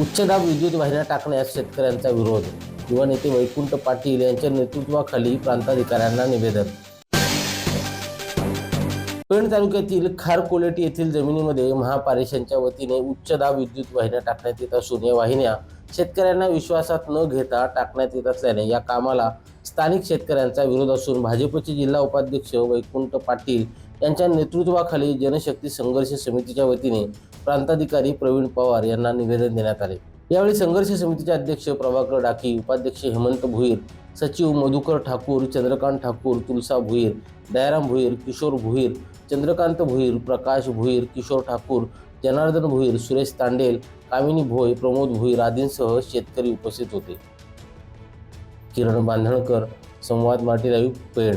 उच्चदाब विद्युत वाहिन्या टाकण्यास शेतकऱ्यांचा विरोध. युवा नेते वैकुंठ पाटील यांच्या नेतृत्वाखाली प्रांताधिकाऱ्यांना निवेदन. पेण तालुक्यातील खारकोलेटी येथील जमिनीमध्ये महापारेषणच्या वतीने उच्चदाब विद्युत वाहिन्या टाकण्यात येत असून या वाहिन्या शेतकऱ्यांना विश्वासात न घेता टाकण्यात येत असल्याने या कामाला स्थानिक शेतकऱ्यांचा विरोध असून भाजपचे जिल्हा उपाध्यक्ष वैकुंठ पाटील यांच्या नेतृत्वाखाली जनशक्ती संघर्ष समितीच्या वतीने प्रांताधिकारी प्रवीण पवार यांना निवेदन देण्यात आले. यावेळी संघर्ष समितीचे अध्यक्ष प्रभाकर डाकी उपाध्यक्ष हेमंत भुईर सचिव मधुकर ठाकूर चंद्रकांत ठाकूर तुलसा भुईर दयाराम भुईर किशोर भुईर चंद्रकांत भुईर प्रकाश भुईर किशोर ठाकूर जनार्दन भुईर सुरेश तांडेल कामिनी भोय प्रमोद भुईर आदींसह शेतकरी उपस्थित होते. किरण बांधणकर संवाद मराठी लाईव्ह पेण.